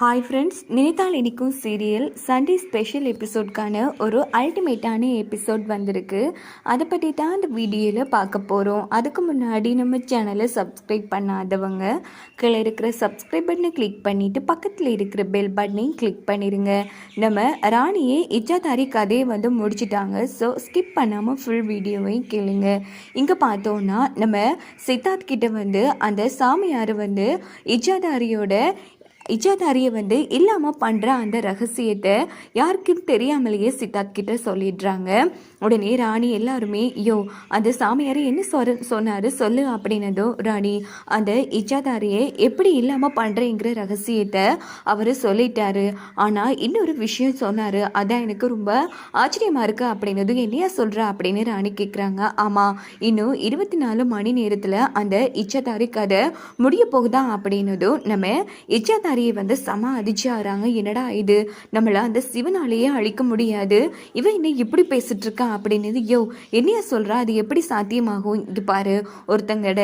Hi friends நினைத்தால் இனிக்கும் serial Sunday special எபிசோட்கான ஒரு அல்டிமேட்டான எபிசோட் வந்திருக்கு. அதை பற்றி தான் அந்த வீடியோவில் பார்க்க போகிறோம் அதுக்கு முன்னாடி நம்ம சேனலை சப்ஸ்கிரைப் பண்ணாதவங்க கீழே இருக்கிற சப்ஸ்கிரைப் பட்டனை கிளிக் பண்ணிவிட்டு பக்கத்தில் இருக்கிற பெல் பட்டனையும் கிளிக் பண்ணிடுங்க நம்ம ராணியே இச்சாதாரி கதையை வந்து முடிச்சிட்டாங்க. ஸோ ஸ்கிப் பண்ணாமல் ஃபுல் வீடியோவையும் கேளுங்க. இங்கே பார்த்தோன்னா நம்ம சித்தார்த் கிட்ட வந்து அந்த சாமியார் வந்து இச்சாதாரியோட இஜாதாரியை வந்து இல்லாமல் பண்ணுற அந்த ரகசியத்தை யாருக்கும் தெரியாமலேயே சித்தார்த் கிட்ட சொல்லிடுறாங்க. உடனே ராணி எல்லாருமே ஐயோ அந்த சாமியார் என்ன சொல் சொன்னார்? சொல்லு அப்படின்னதோ ராணி அந்த இஜாதாரியை எப்படி இல்லாமல் பண்ணுறேங்கிற ரகசியத்தை அவர் சொல்லிட்டாரு. ஆனால் இன்னொரு விஷயம் சொன்னார். அதான் எனக்கு ரொம்ப ஆச்சரியமாக இருக்குது அப்படின்னதும் என்னையா சொல்கிற அப்படின்னு ராணி கேட்குறாங்க ஆமாம் இன்னும் இருபத்தி நாலு மணி நேரத்தில் அந்த இச்சாதாரி கதை முடிய போகுதா? அப்படின்னதும் நம்ம இச்சாதாரி பூசாரியை வந்து செம ஆறாங்க என்னடா இது? நம்மள அந்த சிவனாலேயே அழிக்க முடியாது. இவன் என்ன இப்படி பேசிட்டு இருக்கான் அப்படின்னு யோ என்னைய சொல்றா? அது எப்படி சாத்தியமாகும்? இங்கே பாரு ஒருத்தங்கட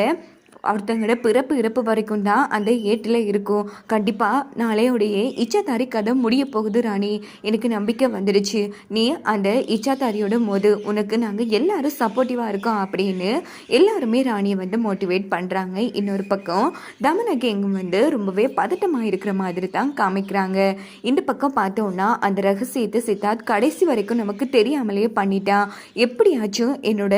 ஒருத்தங்களோட பிறப்பு இறப்பு வரைக்கும் தான் அந்த ஏட்டில் இருக்கும். கண்டிப்பாக நாளையோடைய இச்சாதாரி கதை முடிய போகுது ராணி. எனக்கு நம்பிக்கை வந்துடுச்சு. நீ அந்த இச்சாதாரியோட மோது உனக்கு நாங்கள் எல்லாரும் சப்போர்ட்டிவாக இருக்கோம் அப்படின்னு எல்லாருமே ராணியை வந்து மோட்டிவேட் பண்ணுறாங்க இன்னொரு பக்கம் தமன கேங்கும் வந்து ரொம்பவே பதட்டமாக இருக்கிற மாதிரி தான் காமிக்கிறாங்க. இந்த பக்கம் பார்த்தோன்னா அந்த ரகசியத்தை சித்தார்த் கடைசி வரைக்கும் நமக்கு தெரியாமலேயே பண்ணிட்டான் எப்படியாச்சும் என்னோட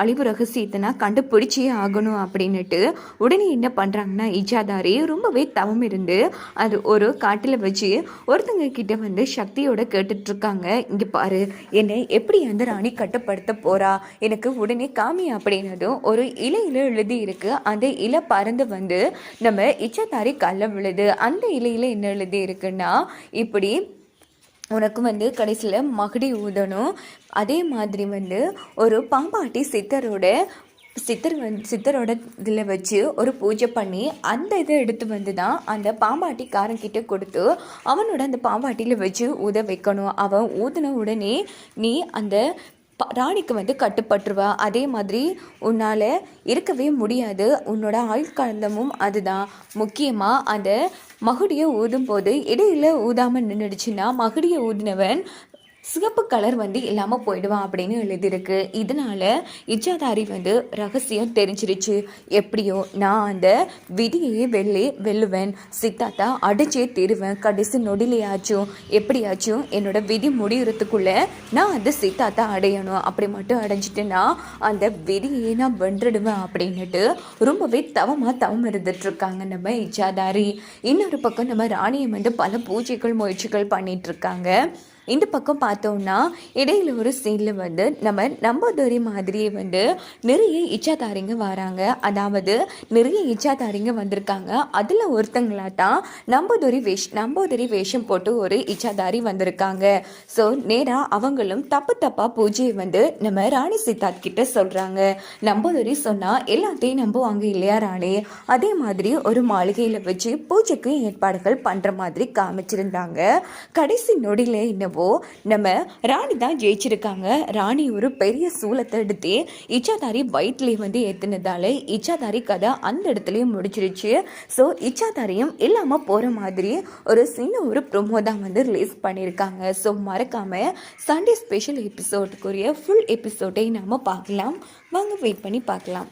அழிவு ரகசியத்தை நான் கண்டுபிடிச்சே ஆகணும் அப்படின்னுட்டு உடனே என்ன பண்ணுறாங்கன்னா இஜாதாரி ரொம்பவே தவம் இருந்து அது ஒரு காட்டில் வச்சு ஒருத்தங்க கிட்ட வந்து சக்தியோட கேட்டுட்ருக்காங்க. இங்கே பாரு என்னை எப்படி அந்த ராணி கட்டுப்படுத்த போகிறா எனக்கு உடனே காமி அப்படின்னதும் ஒரு இலையில் எழுதி இருக்கு அந்த இலை பறந்து வந்து நம்ம இச்சாதாரி கல்ல விழுது. அந்த இலையில் என்ன எழுதி இருக்குன்னா இப்படி உனக்கு வந்து கடைசியில் மகுடி ஊதணும். அதே மாதிரி வந்து ஒரு பாம்பாட்டி சித்தரோட சித்தர் வந்து சித்தரோட இதில் வச்சு ஒரு பூஜை பண்ணி அந்த இதை எடுத்து வந்து தான் அந்த பாம்பாட்டிக்காரங்கிட்ட கொடுத்து அவனோட அந்த பாம்பாட்டியில் வச்சு ஊத வைக்கணும். அவன் ஊதின உடனே நீ அந்த ராணிக்கு வந்து கட்டுப்பட்டுருவா. அதே மாதிரி உன்னால் இருக்கவே முடியாது. உன்னோட ஆயுட்காலமும் அதுதான். முக்கியமாக அந்த மகுடியை ஊதும் போது ஊதாமல் நின்றுடுச்சுன்னா மகுடியை ஊதினவன் சிகப்பு கலர் வந்து இல்லாமல் போயிடுவான் அப்படின்னு எழுதியிருக்கு. இதனால இச்சாதாரி வந்து ரகசியம் தெரிஞ்சிருச்சு. எப்படியோ நான் அந்த விதியையே வெள்ளி வெல்லுவேன். சித்தாத்தா அடிச்சே தீருவேன். கடைசி நொடிலையாச்சும் எப்படியாச்சும் என்னோட விதி முடிகிறதுக்குள்ள நான் அந்த சித்தாத்தா அடையணும். அப்படி மட்டும் அடைஞ்சிட்டுன்னா அந்த விதியை நான் வென்றுடுவேன் அப்படின்னுட்டு ரொம்பவே தவமாக தவம் இருந்துட்டுருக்காங்க நம்ம இச்சாதாரி. இன்னொரு பக்கம் நம்ம ராணியம் வந்து பல பூஜைகள் முயற்சிகள் பண்ணிகிட்ருக்காங்க இந்த பக்கம் பார்த்தோம்னா இடையில ஒரு சீனில் வந்து நம்ம நம்பதுரை மாதிரியே வந்து நிறைய இச்சாதாரிங்க வராங்க. அதாவது நிறைய இச்சாதாரிங்க வந்திருக்காங்க. அதில் ஒருத்தங்களா தான் நம்பதுரை வேஷ் நம்பதுரை வேஷம் போட்டு ஒரு இச்சாதாரி வந்திருக்காங்க. ஸோ நேராக அவங்களும் தப்பு தப்பாக பூஜையை வந்து நம்ம ராணி சித்தார்த் கிட்ட சொல்கிறாங்க நம்பதுரை சொன்னால் எல்லாத்தையும் நம்புவாங்க இல்லையா ராணி? அதே மாதிரி ஒரு மாளிகையில் வச்சு பூஜைக்கு ஏற்பாடுகள் பண்ணுற மாதிரி காமிச்சிருந்தாங்க. கடைசி நொடியில் என்ன என்னவோ நம்ம ராணி தான் ஜெயிச்சிருக்காங்க. ராணி ஒரு பெரிய சூலத்தை எடுத்து இச்சாதாரி வயிற்றுலேயே வந்து ஏற்றினதால இச்சாதாரி கதை அந்த இடத்துலையும் முடிச்சிருச்சு ஸோ இச்சாதாரியும் இல்லாமல் போகிற மாதிரி ஒரு சின்ன ஒரு ப்ரொமோ தான் வந்து ரிலீஸ் பண்ணியிருக்காங்க ஸோ மறக்காமல் சண்டே ஸ்பெஷல் எபிசோடுக்குரிய ஃபுல் எபிசோடை நாம் பார்க்கலாம். வாங்க வெயிட் பண்ணி பார்க்கலாம்.